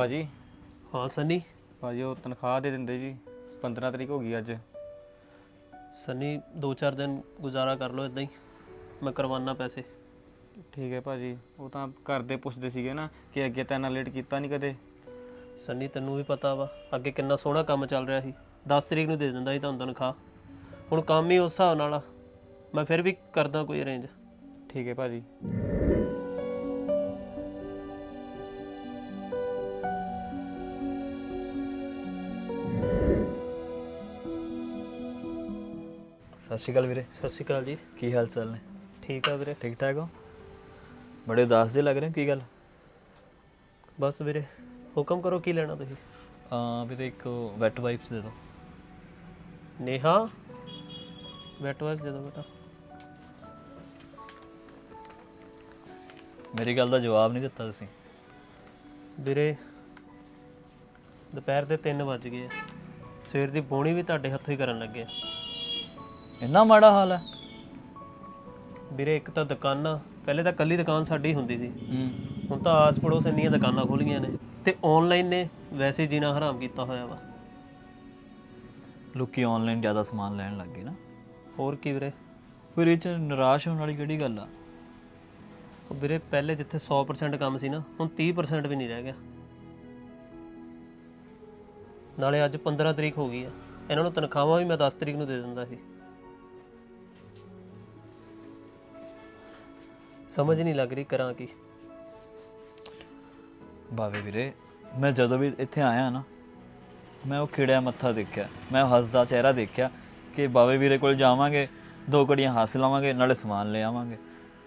ਭਾਜੀ। ਹਾਂ ਸਨੀ। ਭਾਜੀ ਉਹ ਤਨਖਾਹ ਦੇ ਦਿੰਦੇ ਜੀ। 15 ਤਰੀਕ ਹੋ ਗਈ ਅੱਜ। ਸਨੀ 2-4 ਦਿਨ ਗੁਜ਼ਾਰਾ ਕਰ ਲਓ ਇਦਾਂ ਹੀ। ਮੈਂ ਕਰਵਾਨਾ ਪੈਸੇ। ਠੀਕ ਹੈ ਭਾਜੀ। ਉਹ ਤਾਂ ਘਰ ਦੇ ਪੁੱਛਦੇ ਸੀਗੇ ਨਾ ਕਿ ਅੱਗੇ ਤਾਂ ਇੰਨਾ ਲੇਟ ਕੀਤਾ ਨਹੀਂ ਕਦੇ। ਸਨੀ ਤੈਨੂੰ ਵੀ ਪਤਾ ਵਾ ਅੱਗੇ ਕਿੰਨਾ ਸੋਹਣਾ ਕੰਮ ਚੱਲ ਰਿਹਾ ਸੀ। 10 ਤਰੀਕ ਨੂੰ ਦੇ ਦਿੰਦਾ ਸੀ ਤੁਹਾਨੂੰ ਤਨਖਾਹ। ਹੁਣ ਕੰਮ ਹੀ ਉਸ ਹਿਸਾਬ ਨਾਲ ਆ। ਮੈਂ ਫਿਰ ਵੀ ਕਰਦਾ ਕੋਈ ਅਰੇਂਜ ਠੀਕ ਹੈ ਭਾਜੀ। ਸ਼੍ਰੀ ਅਕਾਲ ਵੀਰੇ। ਸਤਿ ਸ਼੍ਰੀ ਅਕਾਲ ਜੀ। ਕੀ ਹਾਲ ਚਾਲ ਨੇ? ਠੀਕ ਆ ਵੀਰੇ। ਠੀਕ ਠਾਕ ਹੋ? ਬੜੇ ਉਦਾਸ ਜਿਹੇ ਲੱਗ ਰਹੇ ਹੋ, ਕੀ ਗੱਲ? ਬਸ ਵੀਰੇ ਹੁਕਮ ਕਰੋ ਕੀ ਲੈਣਾ ਤੁਸੀਂ? ਆ ਵੀਰੇ ਇੱਕ ਵੈਟ ਵਾਈਪਸ ਦੇ ਦਿਓ। ਨੇਹਾ ਵੈਟ ਵਾਈਫ ਦੇ ਦੋ ਬੇਟਾ। ਮੇਰੀ ਗੱਲ ਦਾ ਜਵਾਬ ਨਹੀਂ ਦਿੱਤਾ ਤੁਸੀਂ। ਵੀਰੇ ਦੁਪਹਿਰ ਦੇ 3 ਵੱਜ ਗਏ ਆ। ਸਵੇਰ ਦੀ ਬੋਣੀ ਵੀ ਤੁਹਾਡੇ ਹੱਥੋਂ ਹੀ ਕਰਨ ਲੱਗੇ ਆ। ਇੰਨਾ ਮਾੜਾ ਹਾਲ ਹੈ? ਵੀਰੇ ਇੱਕ ਤਾਂ ਦੁਕਾਨਾਂ ਪਹਿਲੇ ਤਾਂ ਕੱਲੀ ਦੁਕਾਨ ਸਾਡੀ ਹੁੰਦੀ ਸੀ। ਹੂੰ। ਹੁਣ ਤਾਂ ਆਸ ਪੜੋਸ ਇੰਨੀਆਂ ਦੁਕਾਨਾਂ ਖੁੱਲ ਗਈਆਂ ਨੇ ਤੇ ਆਨਲਾਈਨ ਨੇ ਵੈਸੇ ਜੀਣਾ ਹਰਾਮ ਕੀਤਾ ਹੋਇਆ ਵਾ। ਲੋਕੀ ਆਨਲਾਈਨ ਜ਼ਿਆਦਾ ਸਮਾਨ ਲੈਣ ਲੱਗ ਗਏ ਨਾ। ਹੋਰ ਕੀ ਵੀਰੇ? ਫਿਰ ਇਹ ਚ ਨਿਰਾਸ਼ ਹੋਣ ਵਾਲੀ ਕਿਹੜੀ ਗੱਲ ਆ? ਉਹ ਵੀਰੇ ਪਹਿਲੇ ਜਿੱਥੇ 100% ਕੰਮ ਸੀ ਨਾ ਹੁਣ 30% ਵੀ ਨਹੀਂ ਰਹਿ ਗਿਆ। ਨਾਲੇ ਅੱਜ 15 ਤਰੀਕ ਹੋ ਗਈ ਆ। ਇਹਨਾਂ ਨੂੰ ਤਨਖਾਹਾਂ ਵੀ ਮੈਂ 10 ਤਰੀਕ ਨੂੰ ਦੇ ਦਿੰਦਾ ਸੀ। ਸਮਝ ਨਹੀਂ ਲੱਗ ਰਹੀ ਕਰਾਂ ਕੀ। ਬਾਵੇ ਵੀਰੇ ਮੈਂ ਜਦੋਂ ਵੀ ਇੱਥੇ ਆਇਆ ਨਾ ਮੈਂ ਉਹ ਖਿੜਿਆ ਮੱਥਾ ਦੇਖਿਆ ਮੈਂ ਉਹ ਹੱਸਦਾ ਚਿਹਰਾ ਦੇਖਿਆ ਕਿ ਬਾਵੇ ਵੀਰੇ ਕੋਲ ਜਾਵਾਂਗੇ ਦੋ ਘੜੀਆਂ ਹੱਸ ਲਵਾਂਗੇ ਨਾਲੇ ਸਮਾਨ ਲੈ ਆਵਾਂਗੇ।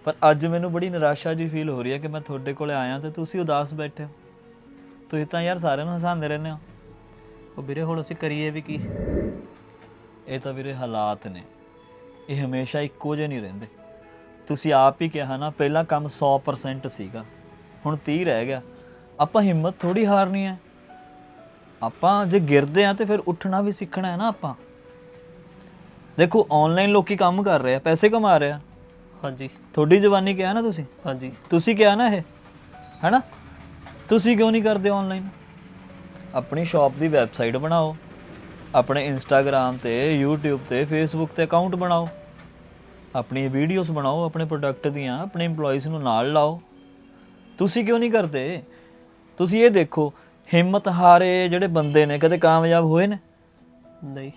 ਪਰ ਅੱਜ ਮੈਨੂੰ ਬੜੀ ਨਿਰਾਸ਼ਾ ਜੀ ਫੀਲ ਹੋ ਰਹੀ ਹੈ ਕਿ ਮੈਂ ਤੁਹਾਡੇ ਕੋਲੇ ਆਇਆ ਤੇ ਤੁਸੀਂ ਉਦਾਸ ਬੈਠੇ ਹੋ। ਤੁਸੀਂ ਤਾਂ ਯਾਰ ਸਾਰਿਆਂ ਨੂੰ ਹਸਾਉਂਦੇ ਰਹਿੰਦੇ ਹੋ। ਉਹ ਵੀਰੇ ਹੁਣ ਅਸੀਂ ਕਰੀਏ ਵੀ ਕੀ? ਇਹ ਤਾਂ ਵੀਰੇ ਹਾਲਾਤ ਨੇ। ਇਹ ਹਮੇਸ਼ਾ ਇੱਕੋ ਜਿਹੇ ਨਹੀਂ ਰਹਿੰਦੇ। ਤੁਸੀਂ ਆਪ ਹੀ ਕਿਹਾ ਨਾ ਪਹਿਲਾਂ ਕੰਮ 100% ਸੀਗਾ। ਹੁਣ 30 ਰਹਿ ਗਿਆ। ਆਪਾਂ ਹਿੰਮਤ ਥੋੜੀ ਹਾਰਨੀ ਹੈ। ਆਪਾਂ ਜੇ ਗਿਰਦੇ ਆ ਤੇ ਫਿਰ ਉੱਠਣਾ ਵੀ ਸਿੱਖਣਾ ਹੈ ਨਾ ਆਪਾਂ। ਦੇਖੋ ਆਨਲਾਈਨ ਲੋਕੀ ਕੰਮ ਕਰ ਰਹੇ ਆ ਪੈਸੇ ਕਮਾ ਰਹੇ ਆ। ਹਾਂਜੀ। ਤੁਹਾਡੀ ਜਵਾਨੀ ਕਿਹਾ ਨਾ ਤੁਸੀਂ? ਹਾਂਜੀ। ਤੁਸੀਂ ਕਿਹਾ ਨਾ ਇਹ? ਹੈਨਾ? ਤੁਸੀਂ ਕਿਉਂ ਨਹੀਂ ਕਰਦੇ ਆਨਲਾਈਨ ਆਪਣੀ ਸ਼ਾਪ ਦੀ ਵੈਬਸਾਈਟ ਬਣਾਓ। ਆਪਣੇ ਇੰਸਟਾਗ੍ਰam ਤੇ YouTube ਤੇ Facebook ਤੇ ਅਕਾਊਂਟ ਬਣਾਓ। ਆਪਣੀ ਵੀਡੀਓਜ਼ ਬਣਾਓ ਆਪਣੇ ਪ੍ਰੋਡਕਟ ਦੀਆਂ ਆਪਣੇ EMPLOYEES ਨੂੰ ਨਾਲ ਲਾਓ। ਤੁਸੀਂ ਕਿਉਂ ਨਹੀਂ ਕਰਦੇ? ਤੁਸੀਂ ਇਹ ਦੇਖੋ ਹਿੰਮਤ ਹਾਰੇ ਜਿਹੜੇ ਬੰਦੇ ਨੇ ਕਦੇ ਕਾਮਯਾਬ ਹੋਏ ਨੇ? ਨਹੀਂ।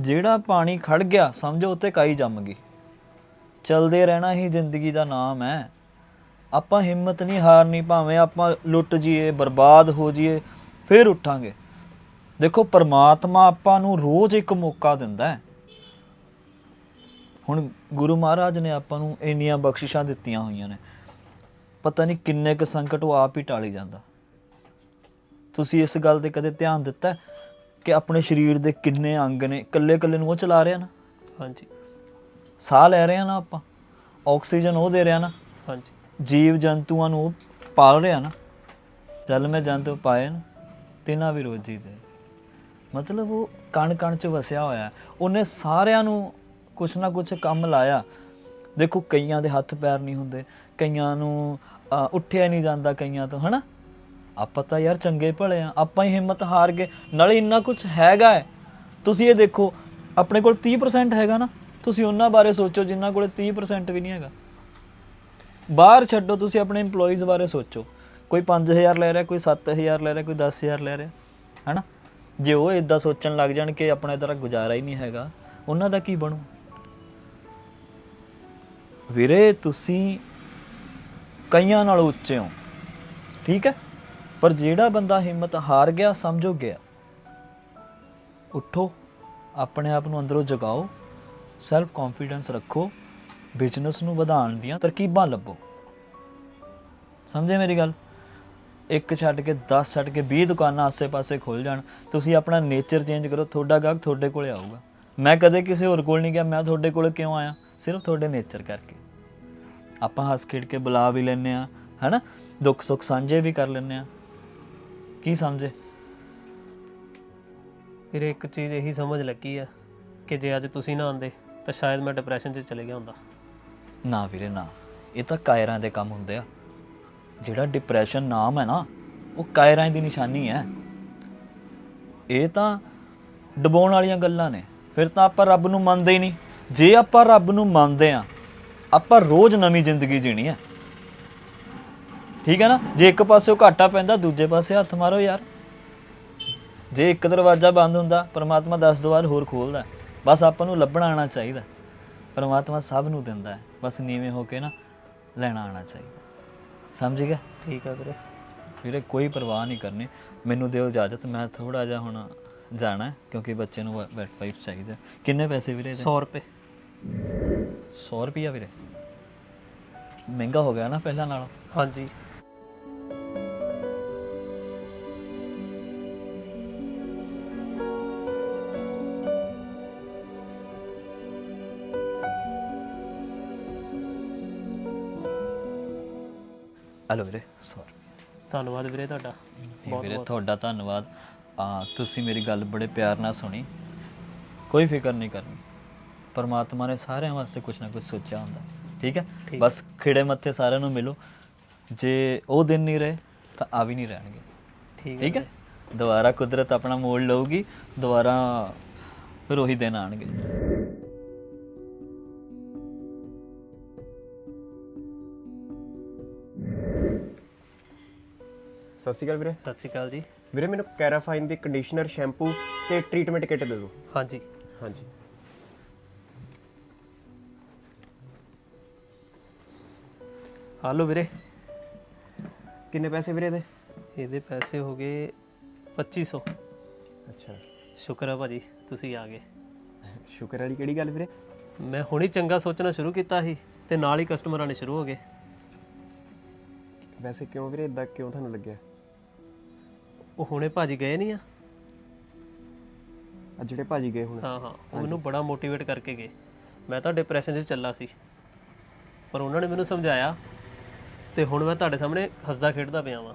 ਜਿਹੜਾ ਪਾਣੀ ਖੜ ਗਿਆ ਸਮਝੋ ਉੱਤੇ ਕਾਈ ਜੰਮ ਗਈ। ਚਲਦੇ ਰਹਿਣਾ ਹੀ ਜ਼ਿੰਦਗੀ ਦਾ ਨਾਮ ਹੈ। ਆਪਾਂ ਹਿੰਮਤ ਨਹੀਂ ਹਾਰਨੀ ਭਾਵੇਂ ਆਪਾਂ ਲੁੱਟ ਜੀਏ ਬਰਬਾਦ ਹੋ ਜੀਏ ਫਿਰ ਉੱਠਾਂਗੇ। ਦੇਖੋ ਪਰਮਾਤਮਾ ਆਪਾਂ ਨੂੰ ਰੋਜ਼ ਇੱਕ ਮੌਕਾ ਦਿੰਦਾ ਹੈ। ਹੁਣ ਗੁਰੂ ਮਹਾਰਾਜ ਨੇ ਆਪਾਂ ਨੂੰ ਇੰਨੀਆਂ ਬਖਸ਼ਿਸ਼ਾਂ ਦਿੱਤੀਆਂ ਹੋਈਆਂ ਨੇ। ਪਤਾ ਨਹੀਂ ਕਿੰਨੇ ਕੁ ਸੰਕਟ ਉਹ ਆਪ ਹੀ ਟਾਲੀ ਜਾਂਦਾ। ਤੁਸੀਂ ਇਸ ਗੱਲ ਤੇ ਕਦੇ ਧਿਆਨ ਦਿੱਤਾ ਕਿ ਆਪਣੇ ਸਰੀਰ ਦੇ ਕਿੰਨੇ ਅੰਗ ਨੇ? ਇਕੱਲੇ ਇਕੱਲੇ ਨੂੰ ਉਹ ਚਲਾ ਰਿਹਾ ਨਾ? ਹਾਂਜੀ। ਸਾਹ ਲੈ ਰਹੇ ਆ ਨਾ ਆਪਾਂ? ਆਕਸੀਜਨ ਉਹ ਦੇ ਰਿਹਾ ਨਾ? ਹਾਂਜੀ। ਜੀਵ ਜੰਤੂਆਂ ਨੂੰ ਪਾਲ ਰਿਹਾ ਨਾ? ਜਲ ਮੈਂ ਜੰਤੂ ਪਾਏ ਨਾ? ਤਿਨਾ ਵੀ ਰੋਜੀ ਦੇ। ਮਤਲਬ ਉਹ ਕਣ ਕਣ ਚ ਵਸਿਆ ਹੋਇਆ। ਉਹਨੇ ਸਾਰਿਆਂ ਨੂੰ ਕੁਛ ਨਾ ਕੁਛ ਕੰਮ ਲਾਇਆ। ਦੇਖੋ ਕਈਆਂ ਦੇ ਹੱਥ ਪੈਰ ਨਹੀਂ ਹੁੰਦੇ। ਕਈਆਂ ਨੂੰ ਅ, ਉੱਠਿਆ ਨਹੀਂ ਜਾਂਦਾ ਕਈਆਂ ਤੋਂ ਹਨਾ? ਆਪਾਂ ਤਾਂ ਯਾਰ ਚੰਗੇ ਭਲੇ ਆ ਆਪਾਂ ਹੀ ਹਿੰਮਤ ਹਾਰ ਗਏ। ਨਾਲੇ ਇੰਨਾ ਕੁਝ ਹੈਗਾ ਹੈ। ਤੁਸੀਂ ਇਹ ਦੇਖੋ ਆਪਣੇ ਕੋਲ 30% ਹੈਗਾ ਨਾ ਤੁਸੀਂ ਉਹਨਾਂ ਬਾਰੇ ਸੋਚੋ ਜਿਨ੍ਹਾਂ ਕੋਲ 30% ਵੀ ਨਹੀਂ ਹੈਗਾ। ਬਾਹਰ ਛੱਡੋ ਤੁਸੀਂ ਆਪਣੇ EMPLOYEES ਬਾਰੇ ਸੋਚੋ। ਕੋਈ 5000 ਲੈ ਰਿਹਾ ਕੋਈ 7000 ਲੈ ਰਿਹਾ ਕੋਈ 10000 ਲੈ ਰਿਹਾ ਹੈਨਾ? ਜੇ ਉਹ ਇਦਾਂ ਸੋਚਣ ਲੱਗ ਜਾਣ ਕਿ ਆਪਣਾ ਤਰ੍ਹਾਂ ਗੁਜ਼ਾਰਾ ਹੀ ਨਹੀਂ ਹੈਗਾ। ਉਹਨਾਂ ਦਾ ਕੀ ਬਣੂ? ਵੀਰੇ, ਤੁਸੀਂ ਕਈਆਂ ਨਾਲੋਂ ਉੱਚੇ ਹੋ। ਠੀਕ ਹੈ? ਪਰ ਜਿਹੜਾ ਬੰਦਾ ਹਿੰਮਤ ਹਾਰ ਗਿਆ, ਸਮਝੋ ਗਿਆ। ਉੱਠੋ, ਆਪਣੇ ਆਪ ਨੂੰ ਅੰਦਰੋਂ ਜਗਾਓ ਸੈਲਫ ਕੌਨਫੀਡੈਂਸ ਰੱਖੋ ਬਿਜ਼ਨਸ ਨੂੰ ਵਧਾਉਣ ਦੀਆਂ ਤਰਕੀਬਾਂ ਲੱਭੋ। ਸਮਝੇ ਮੇਰੀ ਗੱਲ? ਇੱਕ ਛੱਡ ਕੇ 10 ਛੱਡ ਕੇ 20 ਦੁਕਾਨਾਂ ਆਸੇ-ਪਾਸੇ ਖੁੱਲ ਜਾਣ। ਤੁਸੀਂ ਆਪਣਾ ਨੇਚਰ ਚੇਂਜ ਕਰੋ, ਤੁਹਾਡਾ ਗਾਹਕ ਤੁਹਾਡੇ ਕੋਲੇ ਆਊਗਾ। ਮੈਂ ਕਦੇ ਕਿਸੇ ਹੋਰ ਕੋਲ ਨਹੀਂ ਗਿਆ, ਮੈਂ ਤੁਹਾਡੇ ਕੋਲ ਕਿਉਂ ਆਇਆ? ਸਿਰਫ ਤੁਹਾਡੇ ਨੇਚਰ ਕਰਕੇ। ਆਪਾਂ ਹੱਸ ਖੇਡ ਕੇ ਬੁਲਾ ਵੀ ਲੈਨੇ ਆ ਹੈਨਾ? ਦੁੱਖ ਸੁੱਖ ਸਾਂਝੇ ਵੀ ਕਰ ਲੈਨੇ ਆ ਕੀ ਸਮਝੇ? ਫਿਰ ਇੱਕ ਚੀਜ਼ ਇਹੀ ਸਮਝ ਲੱਗੀ ਆ ਕਿ ਜੇ ਅੱਜ ਤੁਸੀਂ ਨਾ ਆਂਦੇ ਤਾਂ ਸ਼ਾਇਦ ਮੈਂ ਡਿਪਰੈਸ਼ਨ 'ਚ ਚਲੇ ਗਿਆ ਹੁੰਦਾ। ਨਾ ਵੀਰੇ ਨਾ। ਇਹ ਤਾਂ ਕਾਇਰਾਂ ਦੇ ਕੰਮ ਹੁੰਦੇ ਆ। ਜਿਹੜਾ ਡਿਪਰੈਸ਼ਨ ਨਾਮ ਹੈ ਨਾ ਉਹ ਕਾਇਰਾਂ ਦੀ ਨਿਸ਼ਾਨੀ ਹੈ। ਇਹ ਤਾਂ ਡਬਾਉਣ ਵਾਲੀਆਂ ਗੱਲਾਂ ਨੇ। ਫਿਰ ਤਾਂ ਆਪਾਂ ਰੱਬ ਨੂੰ ਮੰਨਦੇ ਹੀ ਨਹੀਂ। ਜੇ ਆਪਾਂ ਰੱਬ ਨੂੰ ਮੰਨਦੇ ਆ ਆਪਾਂ ਰੋਜ਼ ਨਵੀਂ ਜ਼ਿੰਦਗੀ ਜੀਣੀ ਹੈ ਠੀਕ ਹੈ ਨਾ? ਜੇ ਇੱਕ ਪਾਸੇ ਘਾਟਾ ਪੈਂਦਾ ਦੂਜੇ ਪਾਸੇ ਹੱਥ ਮਾਰੋ ਯਾਰ। ਜੇ ਇੱਕ ਦਰਵਾਜ਼ਾ ਬੰਦ ਹੁੰਦਾ ਪਰਮਾਤਮਾ 10 ਦੁਆਰ ਹੋਰ ਖੋਲਦਾ ਹੈ। ਬਸ ਆਪਾਂ ਨੂੰ ਲੱਭਣਾ ਆਣਾ ਚਾਹੀਦਾ ਪਰਮਾਤਮਾ ਸਭ ਨੂੰ ਦਿੰਦਾ ਹੈ। ਬਸ ਨੀਵੇਂ ਹੋ ਕੇ ਨਾ ਲੈਣਾ ਆਣਾ ਚਾਹੀਦਾ ਸਮਝ ਗਿਆ? ਠੀਕ ਆ ਵੀਰੇ। ਵੀਰੇ ਕੋਈ ਪਰਵਾਹ ਨਹੀਂ ਕਰਨੀ। ਮੈਨੂੰ ਦਿਓ ਇਜਾਜ਼ਤ ਮੈਂ ਥੋੜਾ ਜਿਹਾ ਹੁਣ ਜਾਣਾ ਹੈ, ਕਿਉਂਕਿ ਬੱਚੇ ਨੂੰ ਵੈਟ ਪਾਈਪ ਚਾਹੀਦਾ। ਕਿੰਨੇ ਪੈਸੇ ਵੀਰੇ 100 ਰੁਪਏ। 100 ਰੁਪਿਆ ਵੀਰੇ? ਮਹਿੰਗਾ ਹੋ ਗਿਆ ਨਾ ਪਹਿਲਾਂ ਨਾਲੋਂ? ਹਾਂਜੀ। ਹਲੋ ਵੀਰੇ 100 ਧੰਨਵਾਦ ਵੀਰੇ ਤੁਹਾਡਾ। ਨਹੀਂ ਵੀਰੇ ਤੁਹਾਡਾ ਧੰਨਵਾਦ। ਆ ਤੁਸੀਂ ਮੇਰੀ ਗੱਲ ਬੜੇ ਪਿਆਰ ਨਾਲ ਸੁਣੀ। ਕੋਈ ਫਿਕਰ ਨਹੀਂ ਕਰਨੀ। ਪਰਮਾਤਮਾ ਨੇ ਸਾਰਿਆਂ ਵਾਸਤੇ ਕੁਝ ਨਾ ਕੁਝ ਸੋਚਿਆ ਹੁੰਦਾ। ਠੀਕ ਹੈ? ਬਸ ਖਿੜੇ ਮੱਥੇ ਸਾਰਿਆਂ ਨੂੰ ਮਿਲੋ। ਜੇ ਉਹ ਦਿਨ ਨਹੀਂ ਰਹੇ ਤਾਂ ਆ ਵੀ ਨਹੀਂ ਰਹਿਣਗੇ। ਠੀਕ ਠੀਕ ਹੈ? ਦੁਬਾਰਾ ਕੁਦਰਤ ਆਪਣਾ ਮੋੜ ਲਊਗੀ। ਦੁਬਾਰਾ ਫਿਰ ਉਹੀ ਦਿਨ ਆਣਗੇ। ਸਤਿ ਸ਼੍ਰੀ ਅਕਾਲ ਵੀਰੇ। ਸਤਿ ਸ਼੍ਰੀ ਅਕਾਲ ਜੀ। ਵੀਰੇ ਮੈਨੂੰ ਕੈਰਾਫਾਈਨ ਦੀ ਕੰਡੀਸ਼ਨਰ ਸ਼ੈਂਪੂ ਤੇ ਟ੍ਰੀਟਮੈਂਟ ਕਿੱਟ ਦੇ ਦਿਓ। ਹਾਂਜੀ। ਹਾਂਜੀ। ਹਾਲੋ ਵੀਰੇ। ਕਿੰਨੇ ਪੈਸੇ ਵੀਰੇ ਦੇ ਇਹਦੇ ਪੈਸੇ ਹੋ ਗਏ 2500 ਅੱਛਾ। ਸ਼ੁਕਰ ਹੈ ਭਾਜੀ ਤੁਸੀਂ ਆ ਗਏ। ਸ਼ੁਕਰ ਵਾਲੀ ਕਿਹੜੀ ਗੱਲ ਵੀਰੇ? ਮੈਂ ਹੁਣੀ ਚੰਗਾ ਸੋਚਣਾ ਸ਼ੁਰੂ ਕੀਤਾ ਸੀ ਤੇ ਨਾਲ ਹੀ ਕਸਟਮਰ ਆਣੇ ਸ਼ੁਰੂ ਹੋ ਗਏ। ਵੈਸੇ ਕਿਉਂ ਵੀਰੇ ਇਦਾਂ ਕਿਉਂ ਤੁਹਾਨੂੰ ਲੱਗਿਆ? ਉਹ ਹੁਣੇ ਭਾਜੀ ਗਏ ਨਹੀਂ ਆ? ਆ ਜਿਹੜੇ ਭਾਜੀ ਗਏ ਹੁਣ। ਹਾਂ ਹਾਂ। ਉਹ ਮੈਨੂੰ ਬੜਾ ਮੋਟੀਵੇਟ ਕਰਕੇ ਗਏ। ਮੈਂ ਤਾਂ ਡਿਪਰੈਸ਼ਨ 'ਚ ਚੱਲਾ ਸੀ। ਪਰ ਉਹਨਾਂ ਨੇ ਮੈਨੂੰ ਸਮਝਾਇਆ ਤੇ ਹੁਣ ਮੈਂ ਤੁਹਾਡੇ ਸਾਹਮਣੇ ਹੱਸਦਾ ਖੇਡਦਾ ਪਿਆ ਵਾਂ।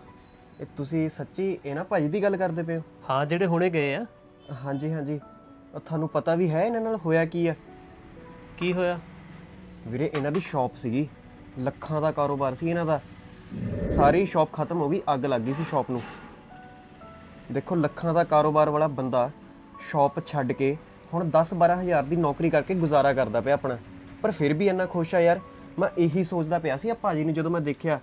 ਇਹ ਤੁਸੀਂ ਸੱਚੀ ਇਹਨਾਂ ਭਾਜੀ ਦੀ ਗੱਲ ਕਰਦੇ ਪਏ ਹੋ? ਹਾਂ ਜਿਹੜੇ ਹੁਣੇ ਗਏ ਆ। ਹਾਂਜੀ ਹਾਂਜੀ। ਤੁਹਾਨੂੰ ਪਤਾ ਵੀ ਹੈ ਇਹਨਾਂ ਨਾਲ ਹੋਇਆ ਕੀ ਆ? ਕੀ ਹੋਇਆ? ਵੀਰੇ ਇਹਨਾਂ ਦੀ ਸ਼ਾਪ ਸੀਗੀ। ਲੱਖਾਂ ਦਾ ਕਾਰੋਬਾਰ ਸੀ ਇਹਨਾਂ ਦਾ। ਸਾਰੀ ਸ਼ਾਪ ਖਤਮ ਹੋ ਗਈ ਅੱਗ ਲੱਗ ਗਈ ਸੀ ਸ਼ਾਪ ਨੂੰ। ਦੇਖੋ, ਲੱਖਾਂ ਦਾ ਕਾਰੋਬਾਰ ਵਾਲਾ ਬੰਦਾ ਸ਼ਾਪ ਛੱਡ ਕੇ ਹੁਣ 10-12 ਹਜ਼ਾਰ ਦੀ ਨੌਕਰੀ ਕਰਕੇ ਗੁਜ਼ਾਰਾ ਕਰਦਾ ਪਿਆ ਆਪਣਾ। ਪਰ ਫਿਰ ਵੀ ਇੰਨਾ ਖੁਸ਼ ਆ ਯਾਰ। ਮੈਂ ਇਹੀ ਸੋਚਦਾ ਪਿਆ ਸੀ ਆ ਭਾਜੀ ਨੂੰ ਜਦੋਂ ਮੈਂ ਦੇਖਿਆ,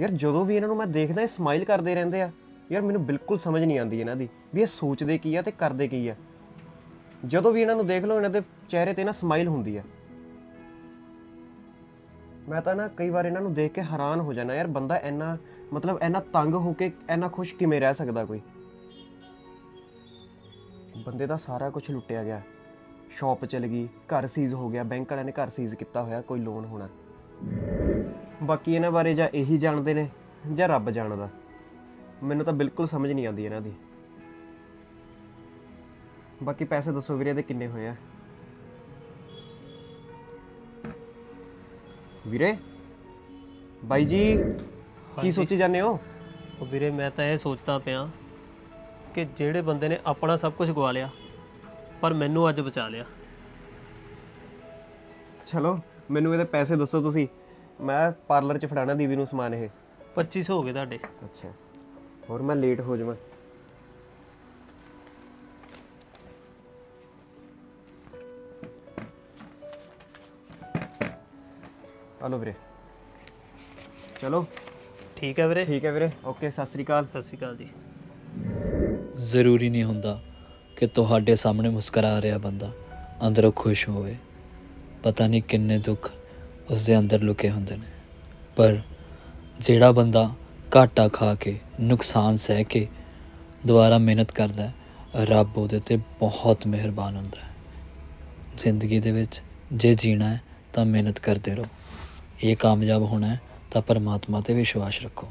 ਯਾਰ ਜਦੋਂ ਵੀ ਇਹਨਾਂ ਨੂੰ ਮੈਂ ਦੇਖਦਾ, ਇਹ ਸਮਾਈਲ ਕਰਦੇ ਰਹਿੰਦੇ ਆ। ਯਾਰ ਮੈਨੂੰ ਬਿਲਕੁਲ ਸਮਝ ਨਹੀਂ ਆਉਂਦੀ ਇਹਨਾਂ ਦੀ ਵੀ ਇਹ ਸੋਚਦੇ ਕੀ ਆ ਤੇ ਕਰਦੇ ਕੀ ਆ। ਜਦੋਂ ਵੀ ਇਹਨਾਂ ਨੂੰ ਦੇਖ ਲਓ, ਇਹਨਾਂ ਦੇ ਚਿਹਰੇ ਤੇ ਨਾ ਸਮਾਈਲ ਹੁੰਦੀ ਆ। ਮੈਂ ਤਾਂ ਨਾ ਕਈ ਵਾਰ ਇਹਨਾਂ ਨੂੰ ਦੇਖ ਕੇ ਹੈਰਾਨ ਹੋ ਜਾਣਾ ਯਾਰ ਬੰਦਾ ਇੰਨਾ ਮਤਲਬ ਇੰਨਾ ਤੰਗ ਹੋ ਕੇ ਇੰਨਾ ਖੁਸ਼ ਕਿਵੇਂ ਰਹਿ ਸਕਦਾ ਕੋਈ? ਬੰਦੇ ਦਾ ਸਾਰਾ ਕੁਝ ਲੁੱਟਿਆ ਗਿਆ। ਸ਼ਾਪ ਚਲ ਗਈ ਘਰ ਸੀਜ਼ ਹੋ ਗਿਆ ਬੈਂਕ ਵਾਲਿਆਂ ਨੇ ਘਰ ਸੀਜ਼ ਕੀਤਾ ਹੋਇਆ ਕੋਈ ਲੋਨ ਹੋਣਾ। ਬਾਕੀ ਇਹਨਾਂ ਬਾਰੇ ਜਾਂ ਇਹੀ ਜਾਣਦੇ ਨੇ ਜਾਂ ਰੱਬ ਜਾਣਦਾ। ਮੈਨੂੰ ਤਾਂ ਬਿਲਕੁਲ ਸਮਝ ਨਹੀਂ ਆਉਂਦੀ ਇਹਨਾਂ ਦੀ। ਬਾਕੀ ਪੈਸੇ ਦੱਸੋ ਵੀਰੇ ਇਹਦੇ ਕਿੰਨੇ ਹੋਏ ਆ? ਵੀਰੇ? ਬਾਈ ਜੀ ਕੀ ਸੋਚੀ ਜਾਂਦੇ ਹੋ? ਉਹ ਵੀਰੇ ਮੈਂ ਤਾਂ ਇਹ ਸੋਚਦਾ ਪਿਆ ਕਿ ਜਿਹੜੇ ਬੰਦੇ ਨੇ ਆਪਣਾ ਸਭ ਕੁਝ ਗਵਾ ਲਿਆ ਪਰ ਮੈਨੂੰ ਅੱਜ ਬਚਾ ਲਿਆ। ਚਲੋ ਮੈਨੂੰ ਇਹਦੇ ਪੈਸੇ ਦੱਸੋ ਤੁਸੀਂ। ਮੈਂ ਪਾਰਲਰ 'ਚ ਫੜਾਣਾ ਦੀਦੀ ਨੂੰ ਸਮਾਨ ਇਹ। 2500 ਹੋ ਗਏ ਤੁਹਾਡੇ। ਅੱਛਾ। ਹੋਰ ਮੈਂ ਲੇਟ ਹੋ ਜਾਵਾਂ। ਹਲੋ ਵੀਰੇ। ਚਲੋ। ਠੀਕ ਹੈ ਵੀਰੇ। ਠੀਕ ਹੈ ਵੀਰੇ। ਓਕੇ ਸਤਿ ਸ੍ਰੀ ਅਕਾਲ। ਸਤਿ ਸ਼੍ਰੀ ਅਕਾਲ ਜੀ। ਜ਼ਰੂਰੀ ਨਹੀਂ ਹੁੰਦਾ ਕਿ ਤੁਹਾਡੇ ਸਾਹਮਣੇ ਮੁਸਕਰਾ ਰਿਹਾ ਬੰਦਾ ਅੰਦਰੋਂ ਖੁਸ਼ ਹੋਵੇ। ਪਤਾ ਨਹੀਂ ਕਿੰਨੇ ਦੁੱਖ ਉਸ ਦੇ ਅੰਦਰ ਲੁਕੇ ਹੁੰਦੇ ਨੇ। ਪਰ ਜਿਹੜਾ ਬੰਦਾ ਘਾਟਾ ਖਾ ਕੇ, ਨੁਕਸਾਨ ਸਹਿ ਕੇ ਦੁਬਾਰਾ ਮਿਹਨਤ ਕਰਦਾ ਹੈ, ਰੱਬ ਉਹਦੇ ਤੇ ਬਹੁਤ ਮਿਹਰਬਾਨ ਹੁੰਦਾ ਹੈ। ਜ਼ਿੰਦਗੀ ਦੇ ਵਿੱਚ ਜੇ ਜੀਣਾ ਹੈ ਤਾਂ ਮਿਹਨਤ ਕਰਦੇ ਰਹੋ। ਇਹ ਕਾਮਯਾਬ ਹੋਣਾ ਹੈ ਤਾਂ ਪਰਮਾਤਮਾ ਤੇ ਵਿਸ਼ਵਾਸ ਰੱਖੋ।